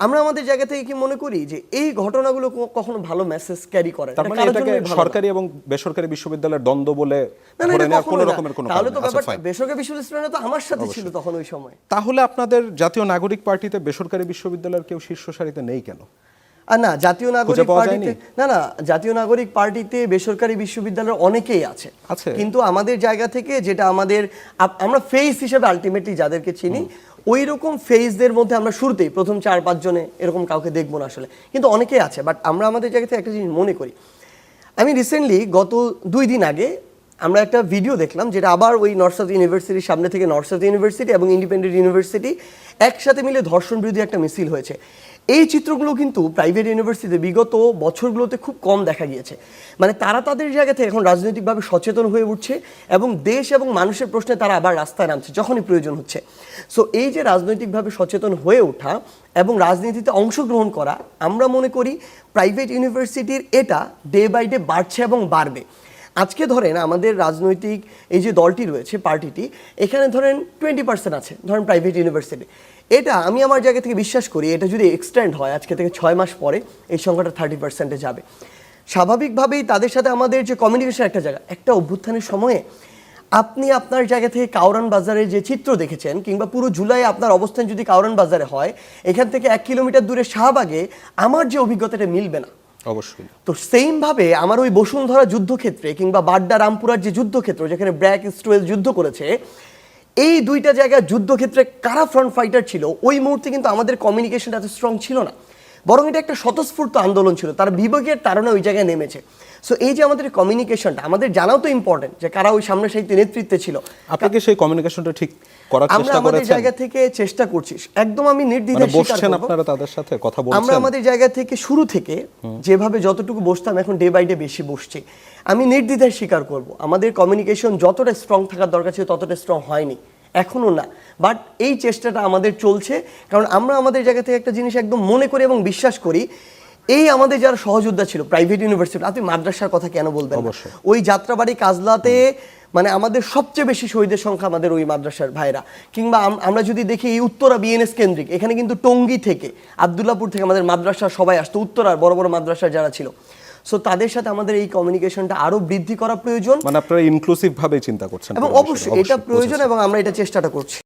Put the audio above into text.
আমরা আমাদের জায়গা থেকে কি মনে করি যে এই ঘটনাগুলো কখনো ভালো মেসেজ ক্যারি করে? তার মানে এটাকে। সরকারি এবং বেসরকারি বিশ্ববিদ্যালয়ের দ্বন্দ্ব বলে ধরে নেওয়া কোনো রকমের কোনো তাহলে তো। আচ্ছা, ব্যাপারটা বেসরকারি বিশ্ববিদ্যালয় তো আমার সাথে ছিল তখন ওই সময়। তাহলে আপনাদের জাতীয় নাগরিক পার্টিতে বেসরকারি বিশ্ববিদ্যালয়ের কেউ শীর্ষ সারিতে নেই কেন? আর না জাতীয় নাগরিক পার্টিতে না না জাতীয় নাগরিক পার্টিতে বেসরকারি বিশ্ববিদ্যালয়ের অনেকেই আছে। আছে। কিন্তু আমাদের জায়গা থেকে যেটা আমাদের আমরা ফেস হিসেবে আলটিমেটলি যাদেরকে চিনি ওই রকম ফেজদের মধ্যে আমরা শুরুতেই প্রথম চার পাঁচ জনে এরকম কাউকে দেখব না আসলে। কিন্তু অনেকেই আছে বাট আমরা আমাদের জায়গা থেকে একটা জিনিস মনে করি। আমি রিসেন্টলি গত দুই দিন আগে আমরা একটা ভিডিও দেখলাম যেটা আবার ওই নর্থ সাউথ ইউনিভার্সিটির সামনে থেকে নর্থ সাউথ ইউনিভার্সিটি এবং ইন্ডিপেন্ডেন্ট ইউনিভার্সিটি একসাথে মিলে ধর্ষণ বিরোধী একটা মিছিল হয়েছে। এই চিত্রগুলো কিন্তু প্রাইভেট ইউনিভার্সিটিতে বিগত বছরগুলোতে খুব কম দেখা গিয়েছে। মানে তারা তাদের জায়গা থেকে এখন রাজনৈতিকভাবে সচেতন হয়ে উঠছে এবং দেশ এবং মানুষের প্রশ্নে তারা আবার রাস্তায় নামছে, যখনই প্রয়োজন হচ্ছে। সো এই যে রাজনৈতিকভাবে সচেতন হয়ে ওঠা এবং রাজনীতিতে অংশগ্রহণ করা, আমরা মনে করি প্রাইভেট ইউনিভার্সিটির এটা ডে বাই ডে বাড়ছে এবং বাড়বে। আজকে ধরেন আমাদের রাজনৈতিক এই যে দলটি রয়েছে, পার্টিটি, এখানে ধরেন টোয়েন্টি পার্সেন্ট আছে, ধরেন প্রাইভেট ইউনিভার্সিটি এটা আমি আমার জায়গা থেকে বিশ্বাস করি, এটা যদি এক্সটেন্ড হয় আজকে থেকে ছয় মাস পরে, এই সংখ্যাটা থার্টি পার্সেন্টে যাবে। স্বাভাবিকভাবেই তাদের সাথে আমাদের যে কমিউনিকেশন একটা জায়গা, একটা অভ্যুত্থানের সময়ে আপনি আপনার জায়গা থেকে কাউরান বাজারে যে চিত্র দেখেছেন, কিংবা পুরো জুলাই আপনার অবস্থান যদি কাউরান বাজারে হয়, এখান থেকে এক কিলোমিটার দূরে শাহবাগে আমার যে অভিজ্ঞতাটা মিলবে না। অবশ্যই। তো সেইমভাবে আমার ওই বসুন্ধরা যুদ্ধক্ষেত্রে কিংবা বাড্ডা রামপুরার যে যুদ্ধক্ষেত্র, যেখানে ব্র্যাক স্টোয়েল যুদ্ধ করেছে, এই দুইটা জায়গায় যুদ্ধক্ষেত্রে কারা ফ্রন্ট ফাইটার ছিল, ওই মুহূর্তে কিন্তু আমাদের কমিউনিকেশনটা এত স্ট্রং ছিল না। বরং এটা একটা স্বতঃস্ফূর্ত আন্দোলন ছিল। তারা বিবেকের তারণে ওই জায়গায় নেমেছে। সো এই যে আমাদের কমিউনিকেশনটা আমাদের জানাও তো ইম্পর্টেন্ট যে কারা ওই সামনে সাহিত্য নেতৃত্বে ছিল। আপনি কি সেই কমিউনিকেশনটা ঠিক করার আমরা চেষ্টা আমাদের করেছেন? জায়গা থেকে চেষ্টা করছি। একদম আমি মানে নির্দ্বিধায় স্বীকার বসছেন আপনারা তাদের সাথে কথা আমরা আমাদের জায়গা থেকে শুরু থেকে যেভাবে যতটুকু বসতাম এখন ডে বাই ডে বেশি বসছি। আমি নির্দ্বিধায় স্বীকার করব। আমাদের কমিউনিকেশন যতটা স্ট্রং থাকার দরকার ছিল ততটা স্ট্রং হয়নি। এখনও না। বাট এই চেষ্টাটা আমাদের চলছে কারণ আমরা আমাদের জায়গা থেকে একটা জিনিস একদম মনে করি এবং বিশ্বাস করি এই আমাদের যারা সহযোদ্ধা ছিল প্রাইভেট ইউনিভার্সিটি আপনি মাদ্রাসার কথা কেন বলবেন। ওই যাত্রাবাড়ি কাজলাতে মানে আমাদের সবচেয়ে বেশি শহীদের সংখ্যা আমাদের ওই মাদ্রাসার ভাইরা। কিংবা আম- আমরা যদি দেখি এই উত্তরা বিএনএস কেন্দ্রিক এখানে কিন্তু টঙ্গী থেকে আবদুল্লাপুর থেকে আমাদের মাদ্রাসার সবাই আসতো উত্তরার বড় বড় মাদ্রাসার যারা ছিল। সো তাদের সাথে আমাদের এই কমিউনিকেশনটা আরও বৃদ্ধি করা প্রয়োজন। মানে আপনারা ইনক্লুসিভ ভাবে চিন্তা করছেন এবং অবশ্যই এটা প্রয়োজন এবং আমরা এটা চেষ্টাটা করছি।